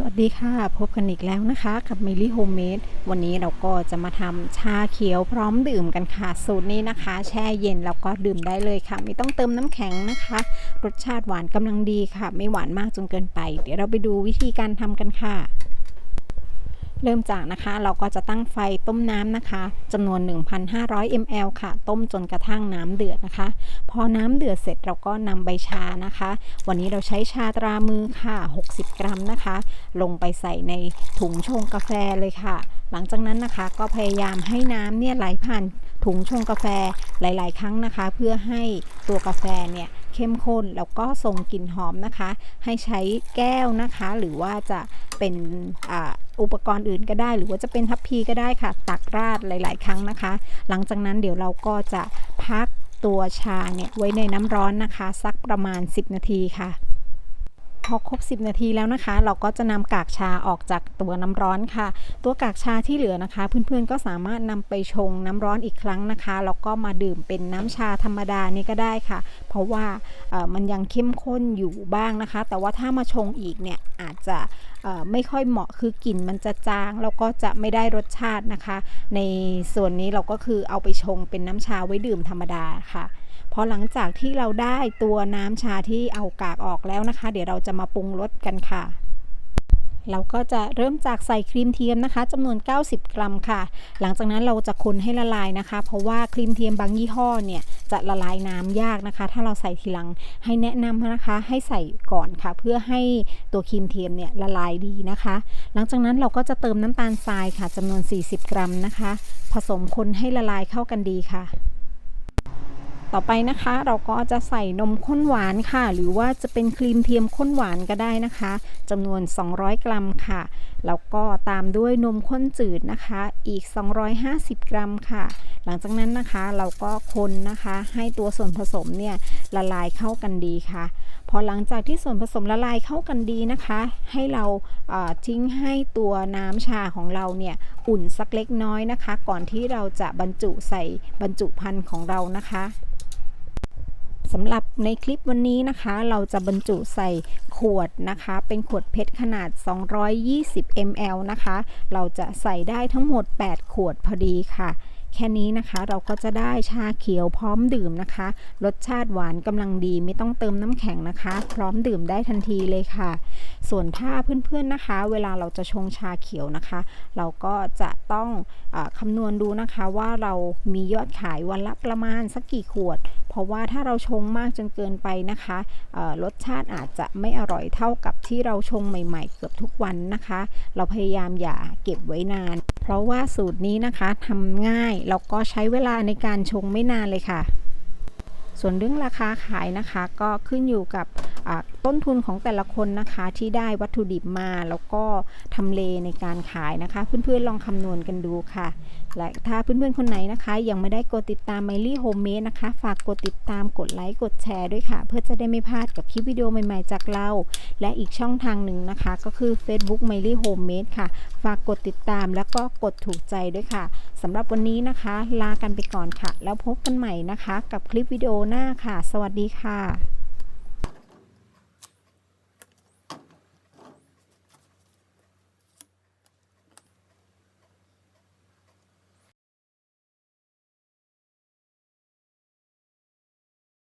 สวัสดีค่ะ พบกันอีกแล้วนะคะกับมิลี่โฮมเมดวันนี้เราก็จะมาทำชาเขียวพร้อมดื่มกันค่ะสูตรนี้นะคะ แช่เย็นแล้วก็ดื่มได้เลยค่ะ ไม่ต้องเติมน้ำแข็งนะคะ รสชาติหวานกำลังดีค่ะ ไม่หวานมากจนเกินไป เดี๋ยวเราไปดูวิธีการทำกันค่ะ เริ่มจากนะคะเราก็จะตั้งไฟต้มน้ำนะคะจำนวน 1,500 ml ค่ะ ต้มจนกระทั่งน้ำเดือดนะคะ พอน้ำเดือดเสร็จเราก็นำใบชานะคะ วันนี้เราใช้ชาตรามือค่ะ 60 กรัมนะคะ ลงไปใส่ในถุงชงกาแฟเลยค่ะ หลังจากนั้นนะคะก็พยายามให้น้ำเนี่ยไหลผ่านถุงชงกาแฟหลาย ๆ ครั้งนะคะ เพื่อให้ตัวกาแฟเนี่ยเข้มข้นแล้วก็ส่งกลิ่นหอมนะคะ ให้ใช้แก้วนะคะ หรือว่าจะเป็นอ่า อุปกรณ์อื่นก็ได้ หรือว่าจะเป็นทัพพีก็ได้ค่ะ ตักราดหลาย ๆ ครั้งนะคะ หลังจากนั้นเดี๋ยวเราก็จะพักตัวชาเนี่ยไว้ในน้ำร้อนนะคะ สักประมาณ 10 นาทีค่ะ พอครบ 10 นาทีแล้วนะคะ เราก็จะนำกากชาออกจากตัวน้ำร้อนค่ะ ตัวกากชาที่เหลือนะคะ เพื่อนๆก็สามารถนำไปชงน้ำร้อนอีกครั้งนะคะแล้วก็มาดื่มเป็นน้ำชาธรรมดานี่ก็ได้ค่ะ เพราะว่ามันยังเข้มข้นอยู่บ้างนะคะ แต่ว่าถ้ามาชงอีกเนี่ยอาจจะไม่ค่อยเหมาะคือกลิ่นมันจะจางแล้วก็จะไม่ได้รสชาตินะคะ ในส่วนนี้เราก็คือเอาไปชงเป็นน้ำชาไว้ดื่มธรรมดาค่ะ อหลังจากที่เราได้ตัวน้ำชาที่เอากากออกแล้วนะคะ เดี๋ยวเราจะมาปรุงรสกันค่ะ เราก็จะเริ่มจากใส่ครีมเทียมนะคะจำนวน 90 กรัมค่ะ หลังจากนั้นเราจะคนให้ละลายนะคะ เพราะว่าครีมเทียมบางยี่ห้อเนี่ยจะละลายน้ำยากนะคะ ถ้าเราใส่ทีหลังให้แนะนำนะคะ ให้ใส่ก่อนค่ะ เพื่อให้ตัวครีมเทียมเนี่ยละลายดีนะคะ หลังจากนั้นเราก็จะเติมน้ำตาลทรายค่ะจำนวน 40 กรัมนะคะ ผสมคนให้ละลายเข้ากันดีค่ะ ต่อไปนะคะเราก็จะใส่นมข้นหวานค่ะ หรือว่าจะเป็นครีมเทียมข้นหวานก็ได้นะคะจำนวน 200 กรัมค่ะ แล้วก็ตามด้วยนมข้นจืดนะคะ อีก 250 กรัมค่ะ หลังจากนั้นนะคะเราก็คนนะคะให้ตัวส่วนผสมเนี่ยละลายเข้ากันดีค่ะ พอหลังจากที่ส่วนผสมละลายเข้ากันดีนะคะ ให้เราเอ่อทิ้งให้ตัวน้ำชาของเราเนี่ยอุ่นสักเล็กน้อยนะคะ ก่อนที่เราจะบรรจุใส่บรรจุภัณฑ์ของเรานะคะ สำหรับในคลิปวันนี้นะคะ เราจะบรรจุใส่ขวดนะคะ เป็นขวดเพชรขนาด 220 ml นะคะ เราจะใส่ได้ทั้งหมด 8 ขวดพอดีค่ะ แค่นี้นะคะเราก็จะได้ชาเขียวพร้อมดื่มนะคะ รสชาติหวานกำลังดีไม่ต้องเติมน้ำแข็งนะคะ พร้อมดื่มได้ทันทีเลยค่ะ ส่วนถ้าเพื่อนๆนะคะ เวลาเราจะชงชาเขียวนะคะ เราก็จะต้องอคำนวณดูนะคะว่าเรามียอดขายวันละประมาณสักกี่ขวด เพราะว่าถ้าเราชงมากจนเกินไปนะคะรสชาติอาจจะไม่อร่อยเท่ากับที่เราชงใหม่ ๆ เกือบทุกวันนะคะ เราพยายามอย่าเก็บไว้นาน ราะว่าสูตรนี้นะคะทำง่ายแล้วก็ใช้เวลาในการชงไม่นานเลยค่ะ ส่วนเรื่องราคาขายนะคะ ก็ขึ้นอยู่กับ ต้นทุนของแต่ละคนนะคะที่ได้วัตถุดิบมาแล้วก็ทำเลในการขายนะคะ เพื่อนๆลองคำนวณกันดูค่ะ และถ้าเพื่อนๆคนไหนนะคะ ยังไม่ได้กดติดตาม m มลี่โฮมเมดนะคะ ฝากกดติดตามกดไลค์กดแชร์ด้วยค่ะ เพื่อจะได้ไม่พลาดกับคลิปวิดีโอใหม่ๆจากเรา และอีกช่องทางหนึ่งนะคะ ก็คือ Facebook m มลี่โฮมเมดค่ะ ฝากกดติดตามแล้วก็กดถูกใจด้วยค่ะสำหรับวันนี้นะคะ ลากันไปก่อนค่ะ แล้วพบกันใหม่นะคะ กับคลิปวิดีโอหน้าค่ะ สวัสดีค่ะ